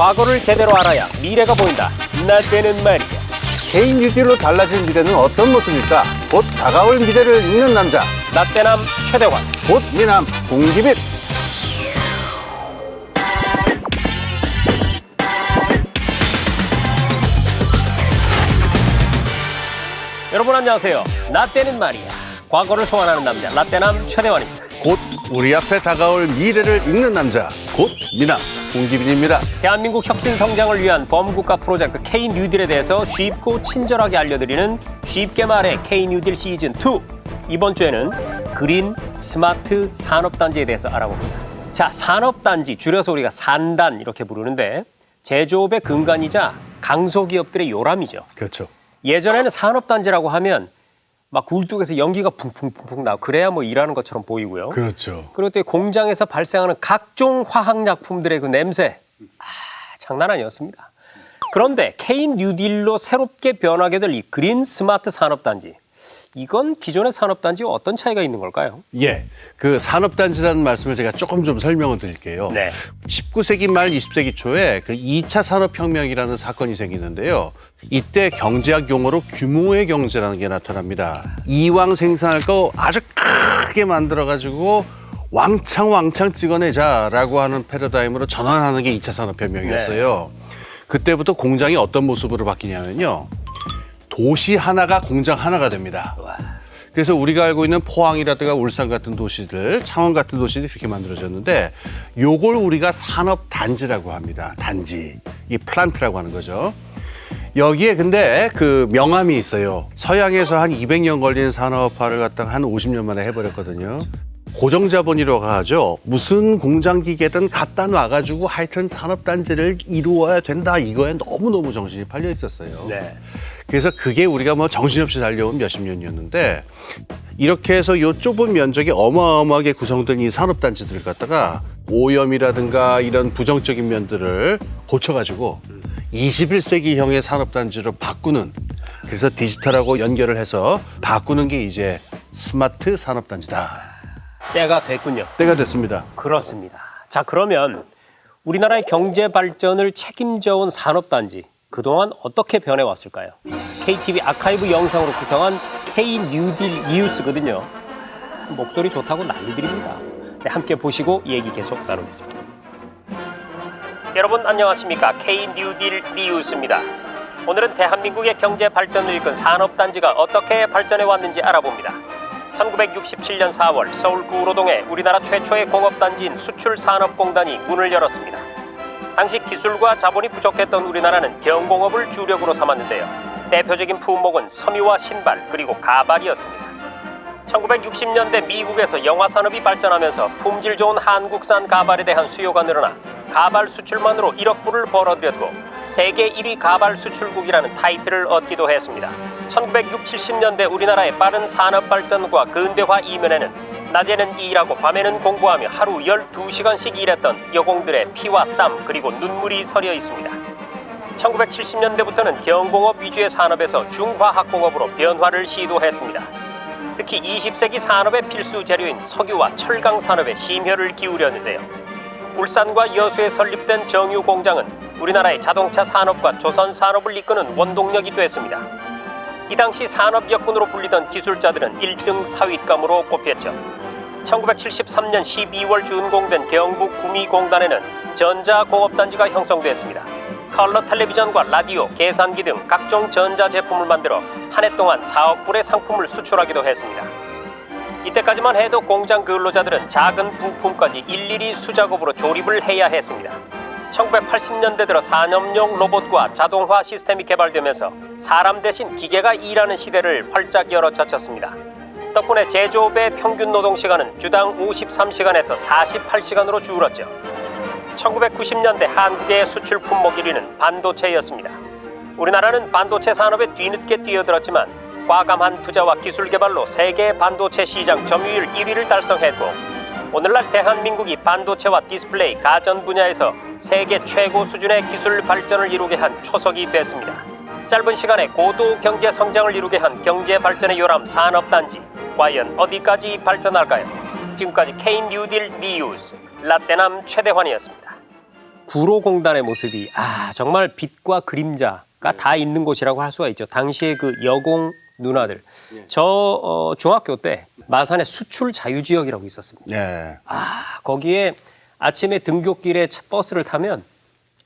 과거를 제대로 알아야 미래가 보인다. 나 때는 말이야. 개인 뉴딜로 달라질 미래는 어떤 모습일까? 곧 다가올 미래를 읽는 남자, 나 때남 최대환. 곧 미남 공기빛. 여러분 안녕하세요. 나 때는 말이야. 과거를 소환하는 남자 라떼남 최대환입니다. 곧 우리 앞에 다가올 미래를 읽는 남자, 곧 미남 공기빛입니다. 대한민국 혁신 성장을 위한 범국가 프로젝트 K 뉴딜에 대해서 쉽고 친절하게 알려드리는 쉽게 말해 K 뉴딜 시즌 2. 이번 주에는 그린 스마트 산업단지에 대해서 알아봅니다. 자, 산업단지 줄여서 우리가 산단 이렇게 부르는데 제조업의 근간이자 강소기업들의 요람이죠. 그렇죠. 예전에는 산업단지라고 하면 막 굴뚝에서 연기가 풍풍풍풍 나고 그래야 뭐 일하는 것처럼 보이고요. 그렇죠. 그리고 또 공장에서 발생하는 각종 화학약품들의 그 냄새 아, 장난 아니었습니다. 그런데 K 뉴딜로 새롭게 변하게 될 이 그린 스마트 산업단지 이건 기존의 산업단지와 어떤 차이가 있는 걸까요? 예. 그 산업단지라는 말씀을 제가 조금 좀 설명을 드릴게요. 네. 19세기 말 20세기 초에 그 2차 산업혁명이라는 사건이 생기는데요. 이때 경제학 용어로 규모의 경제라는 게 나타납니다. 이왕 생산할 거 아주 크게 만들어가지고 왕창 왕창 찍어내자라고 하는 패러다임으로 전환하는 게 2차 산업혁명이었어요. 그때부터 공장이 어떤 모습으로 바뀌냐면요. 도시 하나가 공장 하나가 됩니다. 그래서 우리가 알고 있는 포항이라든가 울산 같은 도시들, 창원 같은 도시들이 이렇게 만들어졌는데 요걸 우리가 산업 단지라고 합니다. 단지. 이 플란트라고 하는 거죠. 여기에 근데 그 명암이 있어요. 서양에서 한 200년 걸리는 산업화를 갖다가 한 50년 만에 해버렸거든요. 고정자본이라고 하죠. 무슨 공장 기계든 갖다 놔가지고 하여튼 산업단지를 이루어야 된다. 이거에 너무너무 정신이 팔려 있었어요. 네. 그래서 그게 우리가 뭐 정신없이 달려온 몇십 년이었는데 이렇게 해서 요 좁은 면적이 어마어마하게 구성된 이 산업단지들을 갖다가 오염이라든가 이런 부정적인 면들을 고쳐가지고 21세기형의 산업단지로 바꾸는 그래서 디지털하고 연결을 해서 바꾸는 게 이제 스마트 산업단지다. 때가 됐군요. 때가 됐습니다. 그렇습니다. 자, 그러면 우리나라의 경제 발전을 책임져 온 산업단지 그동안 어떻게 변해왔을까요? KTV 아카이브 영상으로 구성한 K 뉴딜 뉴스거든요. 목소리 좋다고 난리들입니다. 네, 함께 보시고 얘기 계속 나누겠습니다. 여러분 안녕하십니까? K 뉴딜 뉴스입니다. 오늘은 대한민국의 경제 발전을 이끈 산업단지가 어떻게 발전해 왔는지 알아봅니다. 1967년 4월 서울 구로동에 우리나라 최초의 공업단지인 수출산업공단이 문을 열었습니다. 당시 기술과 자본이 부족했던 우리나라는 경공업을 주력으로 삼았는데요. 대표적인 품목은 섬유와 신발 그리고 가발이었습니다. 1960년대 미국에서 영화 산업이 발전하면서 품질 좋은 한국산 가발에 대한 수요가 늘어나 가발 수출만으로 1억 불을 벌어들였고 세계 1위 가발 수출국이라는 타이틀을 얻기도 했습니다. 1960, 70년대 우리나라의 빠른 산업 발전과 근대화 이면에는 낮에는 일하고 밤에는 공부하며 하루 12시간씩 일했던 여공들의 피와 땀 그리고 눈물이 서려 있습니다. 1970년대부터는 경공업 위주의 산업에서 중화학공업으로 변화를 시도했습니다. 특히 20세기 산업의 필수 재료인 석유와 철강 산업에 심혈을 기울였는데요. 울산과 여수에 설립된 정유 공장은 우리나라의 자동차 산업과 조선 산업을 이끄는 원동력이 됐습니다. 이 당시 산업 역군으로 불리던 기술자들은 1등 사윗감으로 꼽혔죠. 1973년 12월 준공된 경북 구미공단에는 전자공업단지가 형성됐습니다. 컬러 텔레비전과 라디오, 계산기 등 각종 전자제품을 만들어 한 해 동안 4억 불의 상품을 수출하기도 했습니다. 이때까지만 해도 공장 근로자들은 작은 부품까지 일일이 수작업으로 조립을 해야 했습니다. 1980년대 들어 산업용 로봇과 자동화 시스템이 개발되면서 사람 대신 기계가 일하는 시대를 활짝 열어젖혔습니다. 덕분에 제조업의 평균 노동 시간은 주당 53시간에서 48시간으로 줄었죠. 1990년대 한국의 수출 품목 1위는 반도체였습니다. 우리나라는 반도체 산업에 뒤늦게 뛰어들었지만 과감한 투자와 기술 개발로 세계 반도체 시장 점유율 1위를 달성했고 오늘날 대한민국이 반도체와 디스플레이, 가전 분야에서 세계 최고 수준의 기술 발전을 이루게 한 초석이 됐습니다. 짧은 시간에 고도 경제 성장을 이루게 한 경제 발전의 요람 산업단지 과연 어디까지 발전할까요? 지금까지 K 뉴딜 뉴스 라떼남 최대환이었습니다. 구로공단의 모습이 아 정말 빛과 그림자가 다 있는 곳이라고 할 수가 있죠. 당시에 그 여공 누나들 저 어, 중학교 때 마산에 수출 자유 지역이라고 있었습니다. 네. 아 거기에 아침에 등굣길에 차- 버스를 타면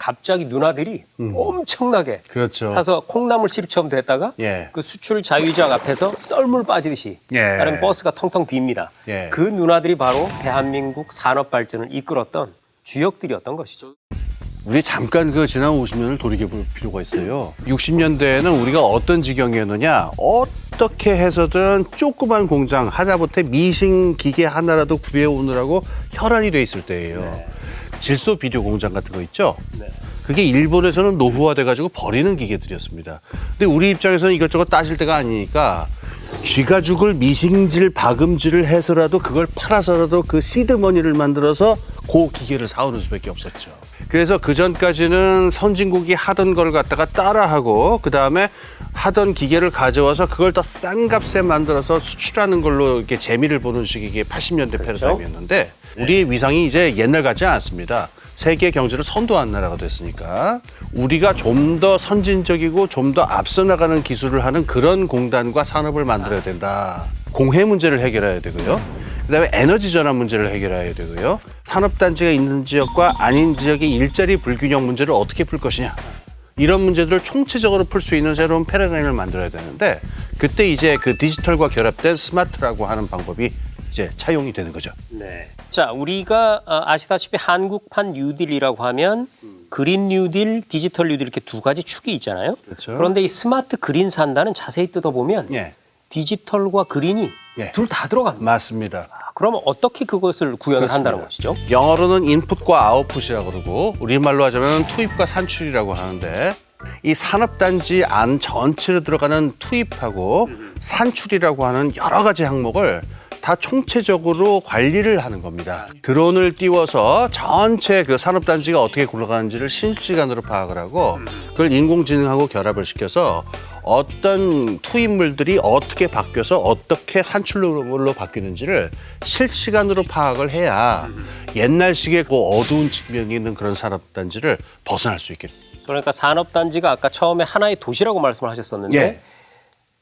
갑자기 누나들이 엄청나게 그렇죠. 타서 콩나물 시루처럼 됐다가 예. 그 수출 자유지역 앞에서 썰물 빠지듯이 예. 다른 버스가 텅텅 빕니다. 예. 그 누나들이 바로 대한민국 산업 발전을 이끌었던 주역들이었던 것이죠. 우리 잠깐 그 지난 50년을 돌이켜 볼 필요가 있어요. 60년대에는 우리가 어떤 지경이었느냐, 어떻게 해서든 조그만 공장 하다못해 미싱 기계 하나라도 구해 오느라고 혈안이 돼 있을 때예요. 질소 비료 공장 같은 거 있죠. 네. 그게 일본에서는 노후화돼가지고 버리는 기계들이었습니다. 근데 우리 입장에서는 이것저것 따질 때가 아니니까 쥐가 죽을 미싱질 박음질을 해서라도 그걸 팔아서라도 그 시드머니를 만들어서 그 기계를 사오는 수밖에 없었죠. 그래서 그 전까지는 선진국이 하던 걸 갖다가 따라하고 그 다음에 하던 기계를 가져와서 그걸 더 싼 값에 만들어서 수출하는 걸로 이렇게 재미를 보는 식이 이게 80년대 그렇죠. 패러다임이었는데 우리의 위상이 이제 옛날 같지 않습니다. 세계 경제를 선도한 나라가 됐으니까 우리가 좀 더 선진적이고 좀 더 앞서 나가는 기술을 하는 그런 공단과 산업을 만들어야 된다. 공해 문제를 해결해야 되고요. 그다음에 에너지 전환 문제를 해결해야 되고요. 산업 단지가 있는 지역과 아닌 지역의 일자리 불균형 문제를 어떻게 풀 것이냐. 이런 문제들을 총체적으로 풀 수 있는 새로운 패러다임을 만들어야 되는데 그때 이제 그 디지털과 결합된 스마트라고 하는 방법이 이제 차용이 되는 거죠. 네. 자, 우리가 어, 아시다시피 한국판 뉴딜이라고 하면 그린 뉴딜, 디지털 뉴딜 이렇게 두 가지 축이 있잖아요. 그렇죠. 그런데 이 스마트 그린 산다는 자세히 뜯어보면 예, 디지털과 그린이 예. 둘 다 들어갑니다. 맞습니다. 그러면 어떻게 그것을 구현을 그렇습니다. 한다는 것이죠? 영어로는 인풋과 아웃풋이라고 그러고 우리말로 하자면 투입과 산출이라고 하는데 이 산업단지 안 전체로 들어가는 투입하고 산출이라고 하는 여러 가지 항목을 다 총체적으로 관리를 하는 겁니다. 드론을 띄워서 전체 그 산업단지가 어떻게 굴러가는지를 실시간으로 파악을 하고 그걸 인공지능하고 결합을 시켜서 어떤 투입물들이 어떻게 바뀌어서 어떻게 산출물로 바뀌는지를 실시간으로 파악을 해야 옛날식의 그 어두운 측면이 있는 그런 산업단지를 벗어날 수 있게. 그러니까 산업단지가 아까 처음에 하나의 도시라고 말씀을 하셨었는데 예.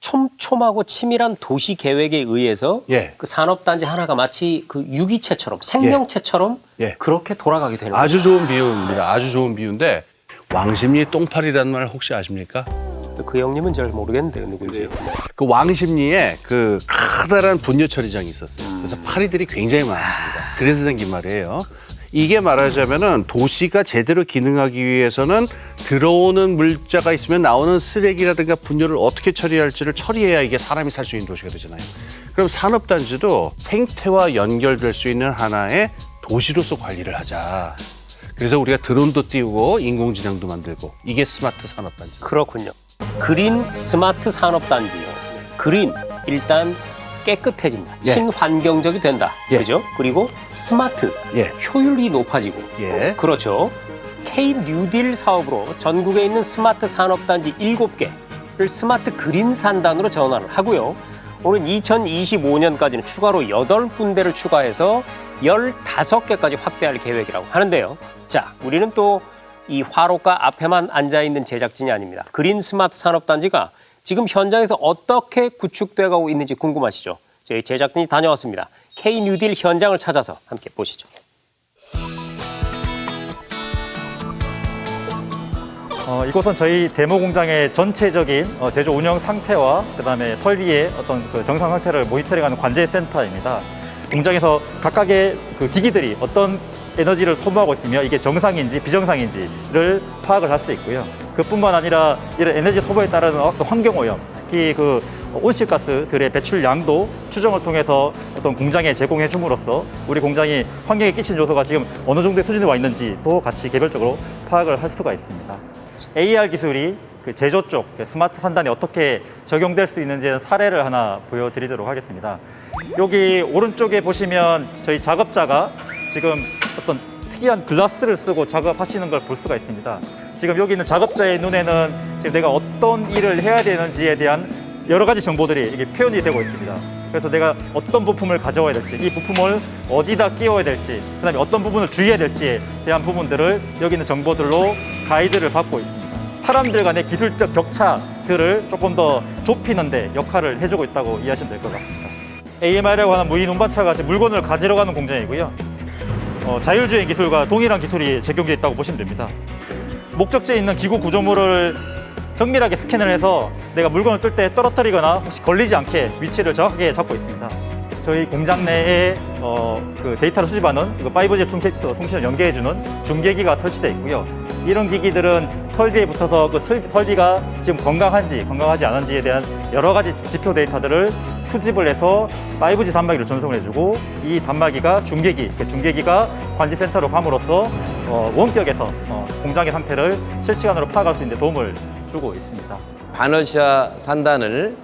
촘촘하고 치밀한 도시 계획에 의해서 예. 그 산업단지 하나가 마치 그 유기체처럼 생명체처럼 예. 그렇게 돌아가게 되는 아주 좋은 비유입니다. 아주 좋은 비유인데 왕십리 똥파리라는 말 혹시 아십니까? 거죠. 그 형님은 잘 모르겠는데 누군지. 그 왕십리에 그 커다란 분뇨 처리장이 있었어요. 그래서 파리들이 굉장히 많았습니다. 그래서 생긴 말이에요. 이게 말하자면은 도시가 제대로 기능하기 위해서는 들어오는 물자가 있으면 나오는 쓰레기라든가 분뇨를 어떻게 처리할지를 처리해야 이게 사람이 살 수 있는 도시가 되잖아요. 그럼 산업단지도 생태와 연결될 수 있는 하나의 도시로서 관리를 하자. 그래서 우리가 드론도 띄우고 인공지능도 만들고 이게 스마트 산업단지. 그렇군요. 그린 스마트 산업단지요. 그린 일단 깨끗해진다. 예. 친환경적이 된다. 예. 그죠? 그리고 스마트 예, 효율이 높아지고 예. 그렇죠. K 뉴딜 사업으로 전국에 있는 스마트 산업단지 7개를 스마트 그린 산단으로 전환을 하고요. 오는 2025년까지는 추가로 8군데를 추가해서 15개까지 확대할 계획이라고 하는데요. 자, 우리는 또 이 화로가 앞에만 앉아 있는 제작진이 아닙니다. 그린 스마트 산업단지가 지금 현장에서 어떻게 구축돼 가고 있는지 궁금하시죠? 저희 제작진이 다녀왔습니다. K 뉴딜 현장을 찾아서 함께 보시죠. 어, 이곳은 저희 데모 공장의 전체적인 어, 제조 운영 상태와 그다음에 설비의 어떤 그 정상 상태를 모니터링하는 관제 센터입니다. 공장에서 각각의 그 기기들이 어떤 에너지를 소모하고 있으며 이게 정상인지 비정상인지를 파악을 할 수 있고요. 그뿐만 아니라 이런 에너지 소모에 따른 어떤 환경 오염, 특히 그 온실가스들의 배출량도 추정을 통해서 어떤 공장에 제공해 줌으로써 우리 공장이 환경에 끼친 요소가 지금 어느 정도의 수준에 와 있는지도 같이 개별적으로 파악을 할 수가 있습니다. AR 기술이 그 제조 쪽그 스마트 산단에 어떻게 적용될 수 있는지는 사례를 하나 보여드리도록 하겠습니다. 여기 오른쪽에 보시면 저희 작업자가 지금 어떤 특이한 글라스를 쓰고 작업하시는 걸 볼 수가 있습니다. 지금 여기 있는 작업자의 눈에는 지금 내가 어떤 일을 해야 되는지에 대한 여러 가지 정보들이 이게 표현이 되고 있습니다. 그래서 내가 어떤 부품을 가져와야 될지, 이 부품을 어디다 끼워야 될지, 그다음에 어떤 부분을 주의해야 될지에 대한 부분들을 여기 있는 정보들로 가이드를 받고 있습니다. 사람들 간의 기술적 격차들을 조금 더 좁히는데 역할을 해주고 있다고 이해하시면 될 것 같습니다. AMI라고 하는 무인 운반차가 지금 물건을 가지러 가는 공장이고요. 어, 자율주행 기술과 동일한 기술이 적용되어 있다고 보시면 됩니다. 목적지에 있는 기구 구조물을 정밀하게 스캔을 해서 내가 물건을 뜰 때 떨어뜨리거나 혹시 걸리지 않게 위치를 정확하게 잡고 있습니다. 저희 공장 내에 어, 그 데이터를 수집하는 이거 5G 통계, 어, 통신을 연계해주는 중계기가 설치되어 있고요. 이런 기기들은 설비에 붙어서 그 설- 설비가 지금 건강한지 건강하지 않은지에 대한 여러 가지 지표 데이터들을 수집을 해서 5G 단말기로 전송을 해주고 이 단말기가 중계기, 그 중계기가 관제센터로 함으로써 어, 원격에서 어, 공장의 상태를 실시간으로 파악할 수 있는 데 도움을 주고 있습니다. 반러시아 산단을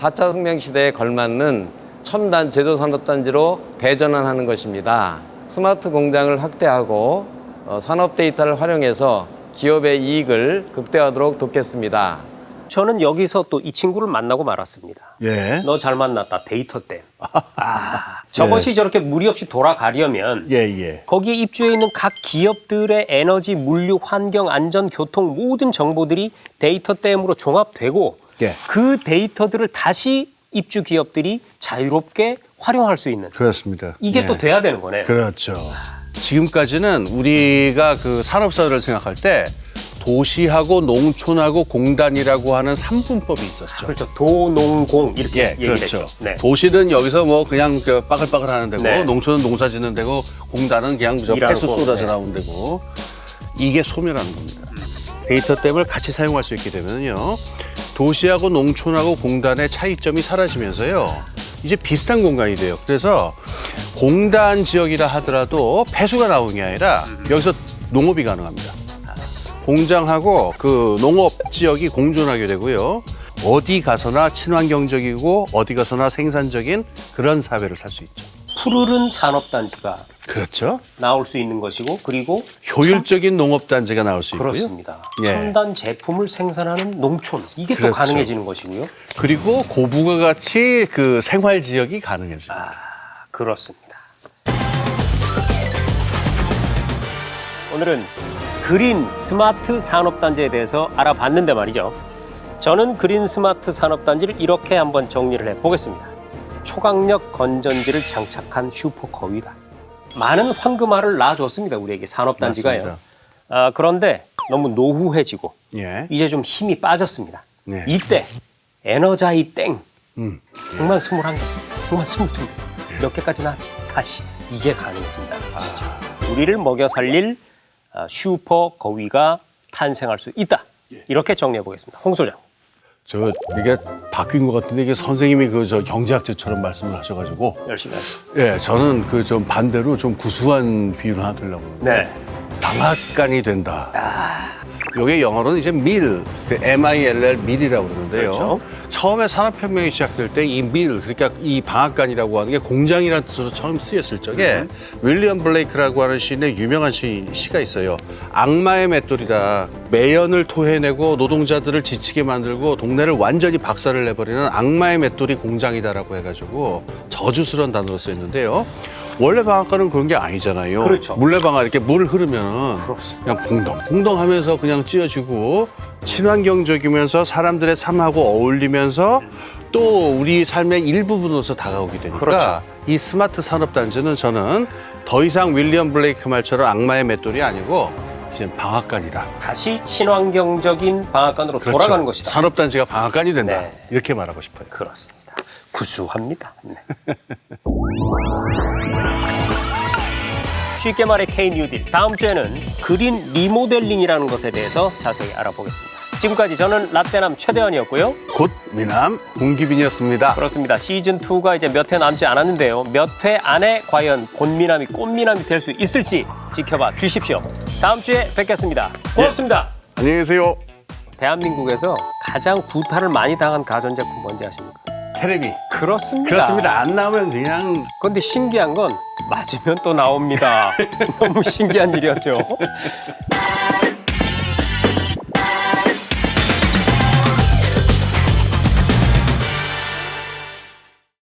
4차 혁명 시대에 걸맞는 첨단 제조 산업단지로 배전하는 것입니다. 스마트 공장을 확대하고 어, 산업 데이터를 활용해서 기업의 이익을 극대화하도록 돕겠습니다. 저는 여기서 또 이 친구를 만나고 말았습니다. 예. 너 잘 만났다 데이터 때. 아, 저것이 저렇게 무리 없이 돌아가려면 예, 예. 거기에 입주해 있는 각 기업들의 에너지, 물류, 환경, 안전, 교통 모든 정보들이 데이터 댐으로 종합되고 예. 그 데이터들을 다시 입주 기업들이 자유롭게 활용할 수 있는 그렇습니다. 이게 예. 또 돼야 되는 거네. 그렇죠. 지금까지는 우리가 그 산업사를 생각할 때 도시하고 농촌하고 공단이라고 하는 삼분법이 있었죠. 그렇죠. 도농공 이렇게 예, 얘기를 그렇죠. 네. 도시는 여기서 뭐 그냥 그 빠글빠글 하는 데고 네. 농촌은 농사 짓는 데고 공단은 그냥 저 폐수 쏟아져 네. 나오는 데고 이게 소멸하는 겁니다. 데이터 댐을 같이 사용할 수 있게 되면요. 도시하고 농촌하고 공단의 차이점이 사라지면서요. 이제 비슷한 공간이 돼요. 그래서 공단 지역이라 하더라도 폐수가 나오는 게 아니라 여기서 농업이 가능합니다. 공장하고 그 농업 지역이 공존하게 되고요. 어디 가서나 친환경적이고 어디 가서나 생산적인 그런 사회를 살 수 있죠. 푸르른 산업단지가 그렇죠. 나올 수 있는 것이고 그리고 효율적인 농업 단지가 나올 수 있고요. 그렇습니다. 예. 첨단 제품을 생산하는 농촌 이게 또 그렇죠. 가능해지는 것이고요. 그리고 고부가 같이 그 생활 지역이 가능해져요. 아, 그렇습니다. 오늘은 그린 스마트 산업 단지에 대해서 알아봤는데 말이죠. 저는 그린 스마트 산업 단지를 이렇게 한번 정리를 해 보겠습니다. 초강력 건전지를 장착한 슈퍼 거위다. 많은 황금알을 낳아줬습니다. 우리에게 산업단지가요. 맞습니다. 아, 그런데 너무 노후해지고 예. 이제 좀 힘이 빠졌습니다. 네. 이때 에너자이 땡 음. 정말 21개, 정말 22개. 몇 개까지 나왔지? 다시 이게 가능해진다. 아, 우리를 먹여 살릴 아, 슈퍼 거위가 탄생할 수 있다. 이렇게 정리해 보겠습니다. 홍 소장. 저 이게 바뀐 것 같은데 이게 선생님이 그 저 경제학자처럼 말씀을 하셔가지고 열심히 하겠습니다. 예 저는 그 좀 반대로 좀 구수한 비유를 하나 그러는데 네. 방앗간이 된다. 이게 영어로는 이제 밀, 그 M-I-L-L 밀이라고 그러는데요. 그렇죠. 처음에 산업혁명이 시작될 때 이 밀, 그러니까 이 방앗간이라고 하는 게 공장이라는 뜻으로 처음 쓰였을 적에 윌리엄 블레이크라고 하는 시인의 유명한 시, 시가 있어요. 악마의 맷돌이다. 매연을 토해내고 노동자들을 지치게 만들고 동네를 완전히 박살을 내버리는 악마의 맷돌이 공장이다라고 해가지고 저주스러운 단어로 쓰였는데요. 원래 방앗간은 그런 게 아니잖아요. 그렇죠. 물레방아 이렇게 물 흐르면. 그냥 공덩공덩하면서 그냥 찌어지고 친환경적이면서 사람들의 삶하고 어울리면서 또 우리 삶의 일부분으로서 다가오게 되니까 그렇죠. 이 스마트 산업 단지는 저는 더 이상 윌리엄 블레이크 말처럼 악마의 맷돌이 아니고 이제 방앗간이다. 다시 친환경적인 방앗간으로 돌아가는 것이다. 산업 단지가 방앗간이 된다. 네. 이렇게 말하고 싶어요. 그렇습니다. 구수합니다. 네. 쉽게 말해 K 뉴딜. 다음 주에는 그린 리모델링이라는 것에 대해서 자세히 알아보겠습니다. 지금까지 저는 라떼남 최대원이었고요. 곧 미남 공기빈이었습니다. 그렇습니다. 시즌 2가 이제 몇 회 남지 않았는데요. 몇 회 안에 과연 곤미남이 꽃미남이 될 수 있을지 지켜봐 주십시오. 다음 주에 뵙겠습니다. 고맙습니다. 안녕히 계세요. 대한민국에서 가장 구타를 많이 당한 가전제품 뭔지 아십니까? 테레비. 그렇습니다. 그렇습니다. 안 나오면 그냥 그런데 신기한 건 맞으면 또 나옵니다. 너무 신기한 일이었죠.